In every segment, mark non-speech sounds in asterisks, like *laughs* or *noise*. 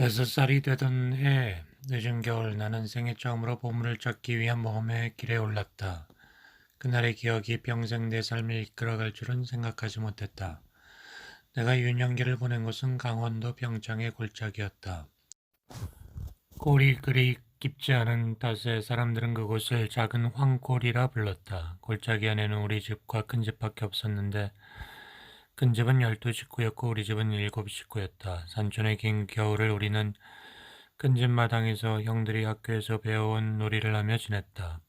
여섯 살이 되던 해 늦은 겨울 나는 생애 처음으로 보물을 찾기 위한 모험의 길에 올랐다. 그날의 기억이 평생 내 삶을 이끌어갈 줄은 생각하지 못했다. 내가 유년기를 보낸 곳은 강원도 평창의 골짜기였다. 골이 그리 깊지 않은 탓에 사람들은 그곳을 작은 황골이라 불렀다. 골짜기 안에는 우리 집과 큰 집밖에 없었는데 큰 집은 열두 식구였고 우리 집은 일곱 식구였다. 산촌의 긴 겨울을 우리는 큰집 마당에서 형들이 학교에서 배워온 놀이를 하며 지냈다.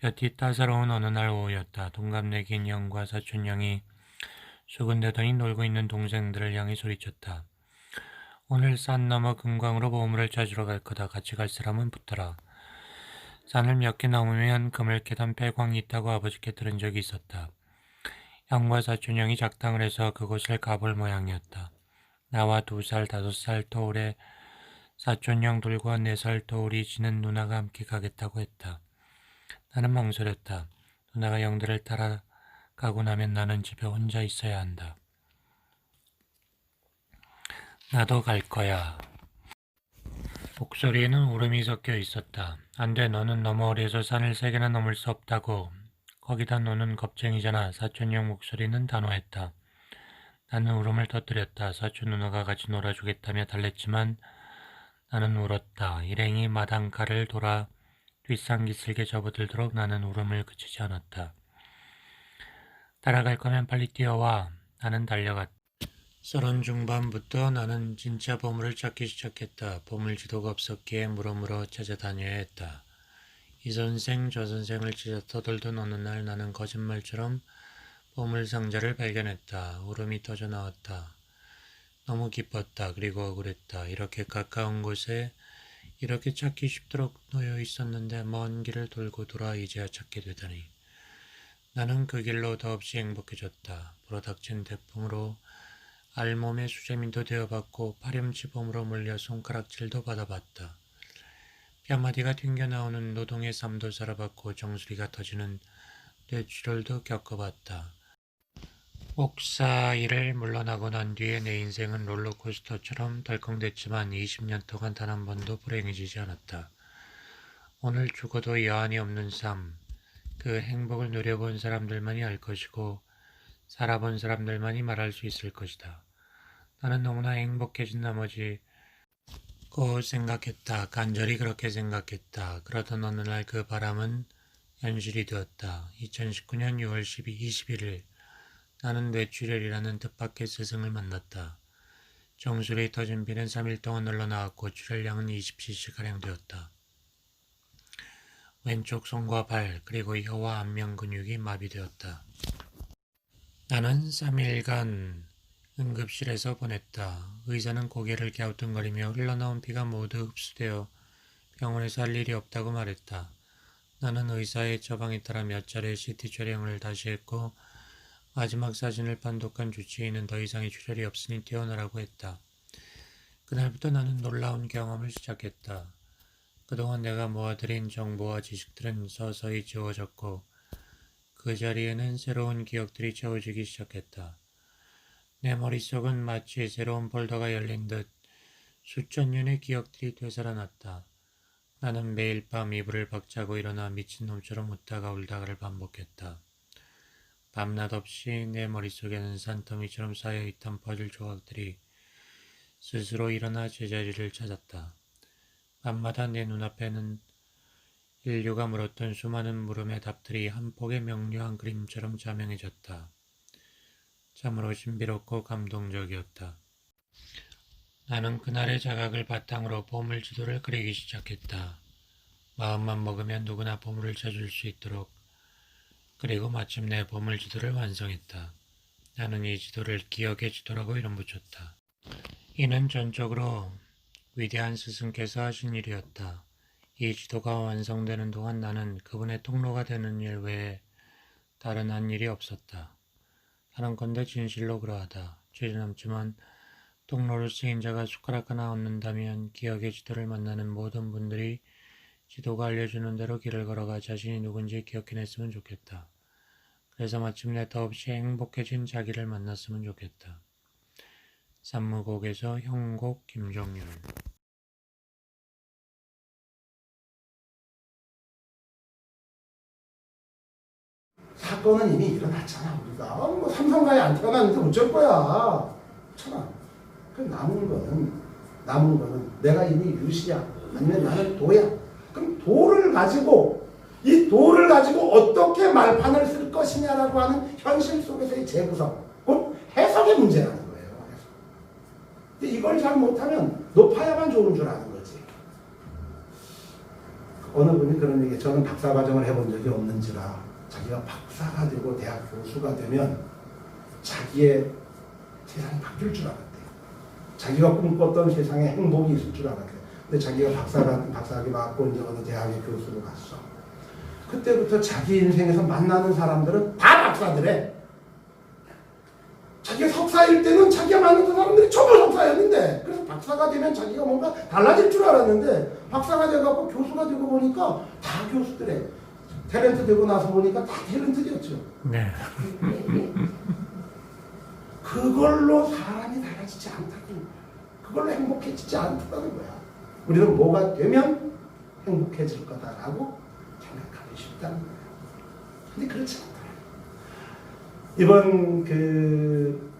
볕이 따사로운 어느 날 오후였다. 동갑내 긴 형과 사촌 형이 수군대더니 놀고 있는 동생들을 향해 소리쳤다. 오늘 산 너머 금광으로 보물을 찾으러 갈 거다. 같이 갈 사람은 붙어라. 산을 몇 개 넘으면 그물 계단 배광이 있다고 아버지께 들은 적이 있었다. 형과 사촌 형이 작당을 해서 그곳을 가볼 모양이었다. 나와 두 살, 다섯 살 터울에 사촌 형들과 네 살 터울이 지는 누나가 함께 가겠다고 했다. 나는 망설였다. 누나가 형들을 따라 가고 나면 나는 집에 혼자 있어야 한다. 나도 갈 거야. 목소리에는 울음이 섞여 있었다. 안 돼, 너는 너무 어려서 산을 세 개나 넘을 수 없다고. 거기다 너는 겁쟁이잖아. 사촌 형 목소리는 단호했다. 나는 울음을 터뜨렸다. 사촌 누나가 같이 놀아주겠다며 달랬지만 나는 울었다. 일행이 마당가를 돌아 뒷산기슭에 접어들도록 나는 울음을 그치지 않았다. 따라갈 거면 빨리 뛰어와. 나는 달려갔다. 서른 중반부터 나는 진짜 보물을 찾기 시작했다. 보물 지도가 없었기에 물어물어 찾아다녀야 했다. 이 선생 저 선생을 찢어 터돌던 어느 날 나는 거짓말처럼 보물 상자를 발견했다. 울음이 터져 나왔다. 너무 기뻤다. 그리고 억울했다. 이렇게 가까운 곳에 이렇게 찾기 쉽도록 놓여 있었는데 먼 길을 돌고 돌아 이제야 찾게 되다니. 나는 그 길로 더없이 행복해졌다. 불어닥친 태풍으로 알몸에 수세민도 되어봤고 파렴치봄으로 물려 손가락질도 받아봤다. 뺨마디가 튕겨나오는 노동의 삶도 살아봤고 정수리가 터지는 뇌출혈도 겪어봤다. 옥사 일을 물러나고 난 뒤에 내 인생은 롤러코스터처럼 덜컹댔지만 20년 동안 단 한 번도 불행해지지 않았다. 오늘 죽어도 여한이 없는 삶, 그 행복을 누려본 사람들만이 알 것이고 살아본 사람들만이 말할 수 있을 것이다. 나는 너무나 행복해진 나머지 고 생각했다. 간절히 그렇게 생각했다. 그러던 어느 날 그 바람은 현실이 되었다. 2019년 6월 12, 21일 나는 뇌출혈이라는 뜻밖의 스승을 만났다. 정수리 터진 비는 3일 동안 흘러나왔고 출혈량은 20cc가량 되었다. 왼쪽 손과 발 그리고 혀와 안면 근육이 마비되었다. 나는 3일간 응급실에서 보냈다. 의사는 고개를 갸우뚱거리며 흘러나온 피가 모두 흡수되어 병원에서 할 일이 없다고 말했다. 나는 의사의 처방에 따라 몇 차례 CT 촬영을 다시 했고 마지막 사진을 판독한 주치의는 더 이상의 출혈이 없으니 퇴원하라고 했다. 그날부터 나는 놀라운 경험을 시작했다. 그동안 내가 모아들인 정보와 지식들은 서서히 지워졌고 그 자리에는 새로운 기억들이 채워지기 시작했다. 내 머릿속은 마치 새로운 폴더가 열린 듯 수천 년의 기억들이 되살아났다. 나는 매일 밤 이불을 박차고 일어나 미친놈처럼 웃다가 울다가를 반복했다. 밤낮 없이 내 머릿속에는 산더미처럼 쌓여있던 퍼즐 조각들이 스스로 일어나 제자리를 찾았다. 밤마다 내 눈앞에는 인류가 물었던 수많은 물음의 답들이 한 폭의 명료한 그림처럼 자명해졌다. 참으로 신비롭고 감동적이었다. 나는 그날의 자각을 바탕으로 보물 지도를 그리기 시작했다. 마음만 먹으면 누구나 보물을 찾을 수 있도록 그리고 마침내 보물 지도를 완성했다. 나는 이 지도를 기억의 지도라고 이름 붙였다. 이는 전적으로 위대한 스승께서 하신 일이었다. 이 지도가 완성되는 동안 나는 그분의 통로가 되는 일 외에 다른 한 일이 없었다. 하는건대 진실로 그러하다. 죄지남지만 통로를 쓰인 자가 숟가락 하나 얻는다면 기억의 지도를 만나는 모든 분들이 지도가 알려주는 대로 길을 걸어가 자신이 누군지 기억해냈으면 좋겠다. 그래서 마침내 더없이 행복해진 자기를 만났으면 좋겠다. 산무곡에서 형곡 김종윤 사건은 이미 일어났잖아. 우리가 어, 뭐 삼성가에 안 태어났는데 어쩔 거야? 그렇잖아 그 남은 거는 남은 거는 내가 이미 유시야. 아니면 나는 도야. 그럼 도를 가지고 이 도를 가지고 어떻게 말판을 쓸 것이냐라고 하는 현실 속에서의 재구성. 곧 해석의 문제라는 거예요. 근데 이걸 잘 못하면 높아야만 좋은 줄 아는 거지. 어느 분이 그런 얘기 저는 박사 과정을 해본 적이 없는지라 자기가 박사가 되고 대학 교수가 되면 자기의 세상이 바뀔 줄 알았대요. 자기가 꿈꿨던 세상에 행복이 있을 줄 알았대요. 근데 자기가 박사가 박사학위 받고 이제 어느 대학의 교수로 갔어. 그때부터 자기 인생에서 만나는 사람들은 다 박사들해. 자기가 석사일 때는 자기가 만났던 사람들이 전부 석사였는데 그래서 박사가 되면 자기가 뭔가 달라질 줄 알았는데 박사가 돼갖고 교수가 되고 보니까 다 교수들해. 탤런트 되고 나서 보니까 다 탤런트였죠. 네 그걸로 사람이 달라지지 않다는 거야. 그걸로 행복해지지 않다는 거야. 우리는 뭐가 되면 행복해질 거다라고 생각하기 쉽다는 거야. 근데 그렇지 않다. 이번 그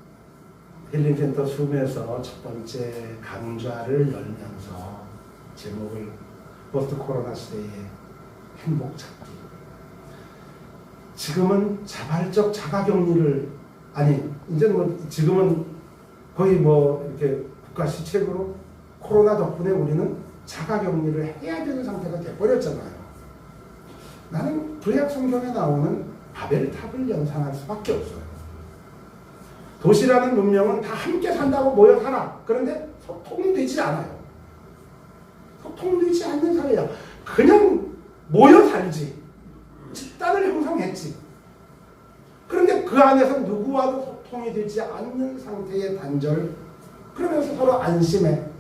힐링센터 줌에서 첫 번째 강좌를 열면서 제목을 포스트 코로나 시대의 행복 찾기. 지금은 자발적 자가격리를 아니 이제는 뭐 지금은 거의 뭐 이렇게 국가 시책으로 코로나 덕분에 우리는 자가격리를 해야 되는 상태가 돼버렸잖아요. 나는 구약 성경에 나오는 바벨탑을 연상할 수밖에 없어요. 도시라는 문명은 다 함께 산다고 모여 살아. 그런데 소통되지 않아요. 소통되지 않는 사회야. 그냥 모여 살지. 집단을 형성했지. 그런데 그 안에서 누구와도 소통이 되지 않는 상태의 단절. 그러면서 서로 안심해.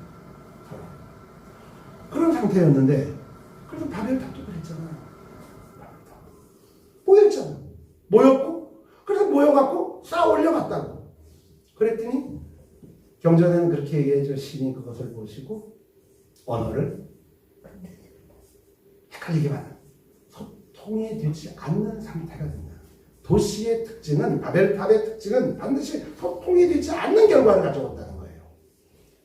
그런 상태였는데, 그래서 바벨 탑도 그랬잖아요. 바벨탑. 모였잖아. 모였고, 그래서 모여갖고 쌓아 올려갔다고. 그랬더니, 경전에는 그렇게 얘기해줘. 신이 그것을 보시고, 언어를 헷갈리게 만든. 소통이 되지 않는 상태가 된다. 도시의 특징은 바벨탑의 특징은 반드시 소통이 되지 않는 결과를 가져온다는 거예요.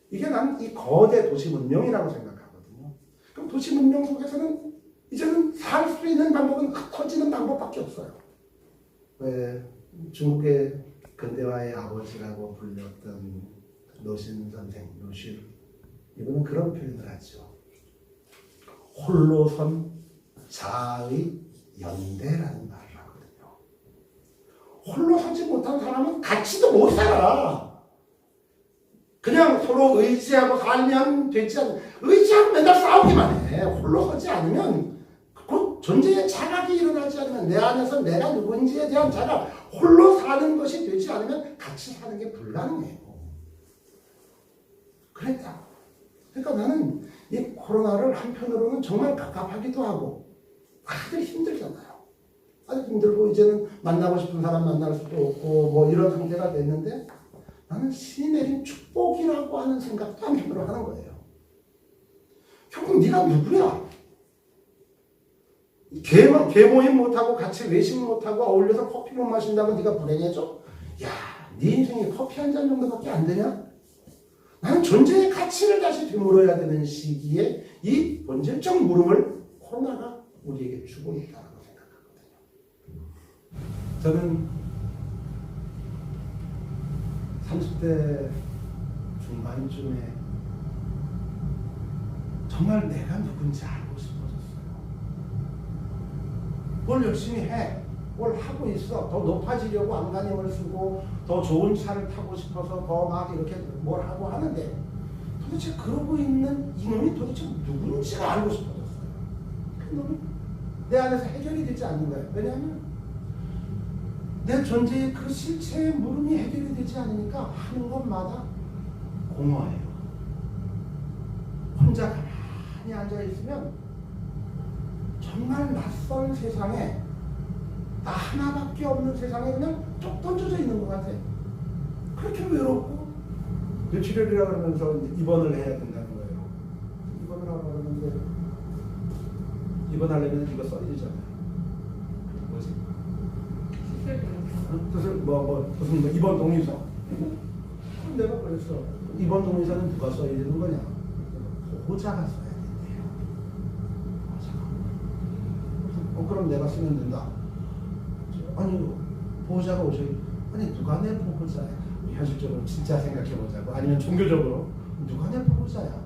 이게 난 이 거대 도시 문명이라고 생각하거든요. 그럼 도시 문명 속에서는 이제는 살 수 있는 방법은 흩어지는 방법밖에 없어요. 왜 중국의 근대화의 아버지라고 불렸던 노신 선생 노실 이분은 그런 표현을 하죠. 홀로선 자의 연대라는 하거든요. 홀로 서지 못한 사람은 같이도 못 살아. 그냥 서로 의지하고 살면 되지 않, 의지하고 맨날 싸우기만 해. 홀로 서지 않으면 곧 존재의 자각이 일어나지 않으면 내 안에서 내가 누군지에 대한 자각, 홀로 사는 것이 되지 않으면 같이 사는 게 불가능해요. 그랬다. 그러니까 나는 이 코로나를 한편으로는 정말 갑갑하기도 하고 다들 힘들잖아요. 아주 힘들고 이제는 만나고 싶은 사람 만날 수도 없고 뭐 이런 상태가 됐는데 나는 신이 내린 축복이라고 하는 생각도 한편으로 하는 거예요. 결국 네가 누구야? 개, 개 모임 못하고 같이 외식 못하고 어울려서 커피 못 마신다고 네가 불행해져? 야, 네 인생에 커피 한 잔 정도밖에 안 되냐? 나는 존재의 가치를 다시 되물어야 되는 시기에 이 본질적 물음을 코로나가 우리에게 주고 생각하거든요. 저는 30대 중반쯤에 정말 내가 누군지 알고 싶어졌어요. 뭘 열심히 해. 뭘 하고 있어. 더 높아지려고 안간힘을 쓰고 더 좋은 차를 타고 싶어서 더 막 이렇게 뭘 하고 하는데 도대체 그러고 있는 이놈이 도대체 누군지가 알고 싶어졌어요. 그 놈이 내 안에서 해결이 되지 않는 거예요. 왜냐하면 내 존재의 그 실체의 물음이 해결이 되지 않으니까 하는 것마다 공허해요. 혼자 가만히 앉아 있으면 정말 낯선 세상에 나 하나밖에 없는 세상에 그냥 쭉 던져져 있는 것 같아. 그렇게 외롭고 뇌출혈이라 그러면서 입원을 해야 된다는 거예요. 입원을 하라 그러는데 입원하려면 이거 써야 되잖아요. 뭐지? 뜻을 뭐, 뭐 무슨 뭐 입원 동의서. 그럼 내가 그랬어. 입원 동의서는 누가 써야 되는 거냐? 보호자가 써야 된대요. 어 그럼 내가 쓰면 된다. 아니 보호자가 오셔. 아니 누가 내 보호자야? 현실적으로 진짜 생각해 보자고. 아니면 종교적으로 누가 내 보호자야?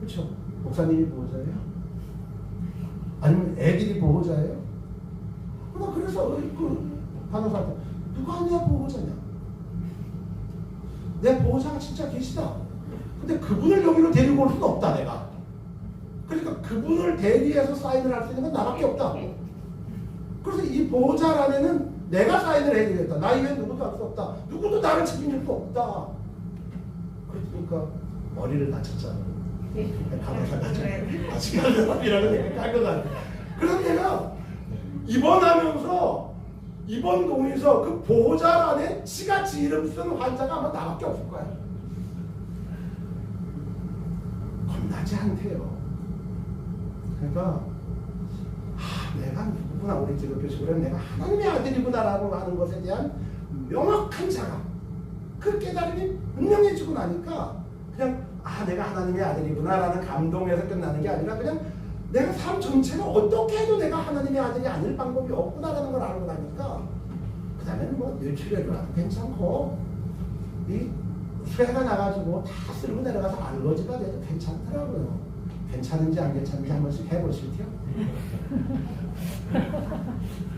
그렇죠? 목사님이 보호자예요? 아니면 애들이 보호자예요? 나 그래서 그 간호사한테 누가 내 보호자냐? 내 보호자가 진짜 계시다. 근데 그분을 여기로 데리고 올 수는 없다 내가. 그러니까 그분을 대리해서 사인을 할 수 있는 건 나밖에 없다. 그래서 이 보호자란에는 내가 사인을 해야 되겠다. 나 이외에 누구도 할 수 없다. 누구도 나를 책임질 수 없다. 그러니까 머리를 다쳤잖아. 간호사가 아직 간호사이라는 얘기가 깔것 같아. 그래서 내가 입원하면서 입원 동의서 그 보호자란에 지같이 이름 쓴 환자가 아마 나밖에 없을 거야. 겁나지 않대요. 그러니까 아, 내가 누구나 우리 기독교 식으로 내가 하나님의 아들이구나라고 하는 것에 대한 명확한 자각 그 깨달음이 분명해지고 나니까 그냥 아 내가 하나님의 아들이구나라는 감동에서 끝나는 게 아니라 그냥 내가 삶 전체가 어떻게 해도 내가 하나님의 아들이 아닐 방법이 없구나라는 걸 알고 나니까 그 다음에는 뭐 뇌출혈이라도 괜찮고 이 수해가 나가지고 다 쓸고 내려가서 알러지가 돼도 괜찮더라고요. 괜찮은지 안 괜찮은지 한 번씩 해보실게요. *laughs*